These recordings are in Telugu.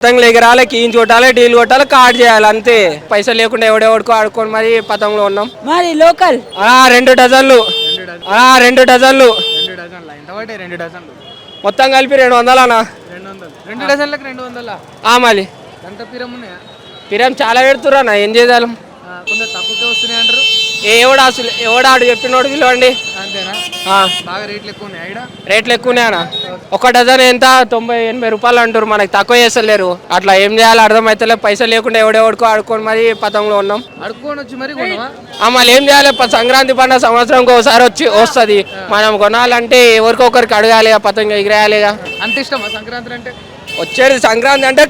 పతంగులు ఎగరాలి కీయించి కొట్టాలి డీల్ కొట్టాలి కార్డ్ చేయాలి అంతే. పైసలు లేకుండా ఎవడెవడికో ఆడుకొని మరి పతంగులో ఉన్నాం. మరి లోకల్? ఆ రెండు డజన్లు. ఆ రెండు డజన్లు. రెండు మొత్తం కలిపి రెండు వందలనా రెండు వందలు రెండు డజన్లకు రెండు వందల? ఆ మళ్ళీ. ఎంత పిరం చాలా పెడుతురా ఏం చేయాలి ఆ, కొందరు తక్కువకే వస్తున్నాయి అంటారు? ఎవడు అసలు ఎవడాడు చెప్పినోడు పిలవండి. అంతేనా? ఆ, బాగా రేట్లు ఎక్కువ ఉన్నాయి ఐడా రేట్లు ఎక్కువనేనా ఒక డజన్ ఎంత? తొంభై ఎనభై రూపాయలు అంటారు మనకి తక్కువ చేస్తలేరు. అట్లా ఏం చేయాలో? అర్థమైతలే. పైసలు లేకుండా ఎవడెవడికో ఆడుకొని మరి పతంగులో ఉన్నాం అడుక్కొని వచ్చి మరి మళ్ళీ ఏం చేయాలి? సంక్రాంతి పండుగ సంవత్సరంకి ఒకసారి వచ్చి వస్తుంది. మనం కొనాలంటే ఎవరికొకరికి అడగాలి పతంగ ఎగిరేయాలిగా. అంత ఇష్టమా సంక్రాంతి అంటే? వచ్చేది సంక్రాంతి అంటే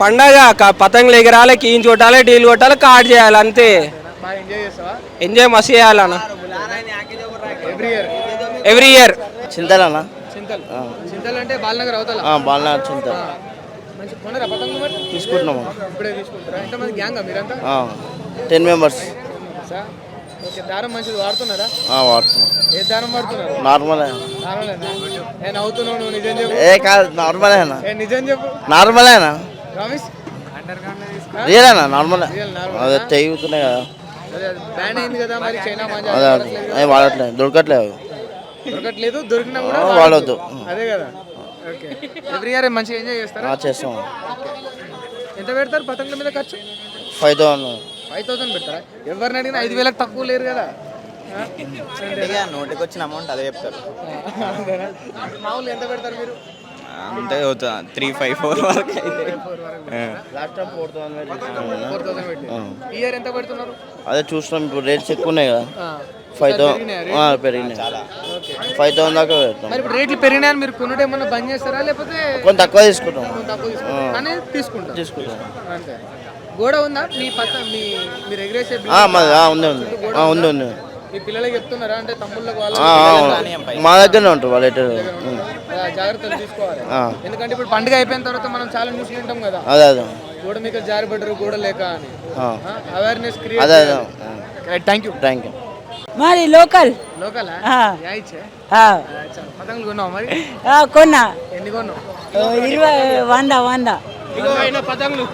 పండగ పతంగులు ఎగరాలి కీయించి కొట్టాలి డీల్ కొట్టాలి కార్డ్ చేయాలి అంతే. ఎంజాయ్ చేస్తావా ఎంజాయ్ మస్తు చేయాలన్న ఎవ్రీ ఇయర్ ఎవ్రీ ఇయర్ చింతలనా చింతలు. చింతలు అంటే బాలనగర్ తీసుకుంటున్నాము టెన్ మెంబర్స్. ఓకే దారం మంచిది వాడుతున్నారా? వాడుతున్నాం. ఏ దారం వాడుతున్నారు? నార్మలే. దారంలేనా నేను అవుతున్నావు నువ్వు నిజం చెప్పు. ఏ కాదు నార్మలేనా? ఏ నిజం చెప్పు. నార్మలేనా? ప్రామిస్. అండర్ గ్రౌండ్ రియలేనా నార్మలే. అదే తెగుతున్నాయి కదా. అదే బ్యాన్ అయింది కదా మరి చైనా మాంజా అదే అదే. అవి వాడట్లేదు దొరకట్లేదు. దొరకట్లేదు దొరికినా కూడా వాడొద్దు. అదే కదా. ఓకే. ఎవ్రీ ఇయర్ మంచిగా ఎంజాయ్ చేస్తారా? ఆ, చేస్తాం. ఎంత పెడతారు? పతంగుల మీద ఖర్చు? Five thousand. ఫైవ్ థౌసండ్ పెడతారా? ఎవరిని అడిగినా ఐదు వేలకు తక్కువ లేరు కదా? నోటికి వచ్చిన అమౌంట్ అదే చెప్తారు? మామూలు ఎంత పెడతారు మీరు? అంతే అవుతుంది త్రీ ఫైవ్ ఫోర్ వరకు అయితే. Last time four thousand four thousand పెట్టి. ఈ ఇయర్ ఎంత పెడుతున్నారు? అదే చూస్తున్నాం ఇప్పుడు రేట్స్ ఎక్కువ ఉన్నాయి కదా. ఫైవ్ థౌసండ్ పెరిగినాయి ఫైవ్ థౌసండ్ దాకా పెడతాం. మరి ఇప్పుడు రేట్లు పెరిగినాయని మీరు కొనుడు ఏమన్నా బంద్ చేస్తారా లేకపోతే కొంచెం తక్కువ తీసుకుంటాం. తీసుకుంటారు. తీసుకుంటాం. అంతే. గోడ ఉందా? మీ పక్క మీ మీరు ఎగిరేసే ఆ, మాది ఆ, ఉంది? ఉంది ఆ, ఉంది? ఉంది మీ పిల్లలకి చెప్తున్నారా? అంటే తమ్ముళ్ళకి వాళ్ళ మా దగ్గరనే ఉంటారు వాళ్ళు ఎటు. జాగ్రత్తలు తీసుకోవాలి. ఎందుకంటే ఇప్పుడు పండుగ అయిపోయిన తర్వాత మనం చాలా న్యూస్ వింటాం కదా. అదే అదే. గోడ మీకు జారిపడ్డారు గోడ లేక అని. ఆ. అవేర్నెస్ అదే క్రియేట్ అదే థ్యాంక్ యూ థ్యాంక్ యూ మరి లోకల్? లోకల్? ఆ. ఇచ్చే. ఆ, పతంగులు కొన్నావు మరి? ఆ, కొన్నా. ఎన్ని కొన్నావు? ఇరవై వంద వంద. పతంగులు.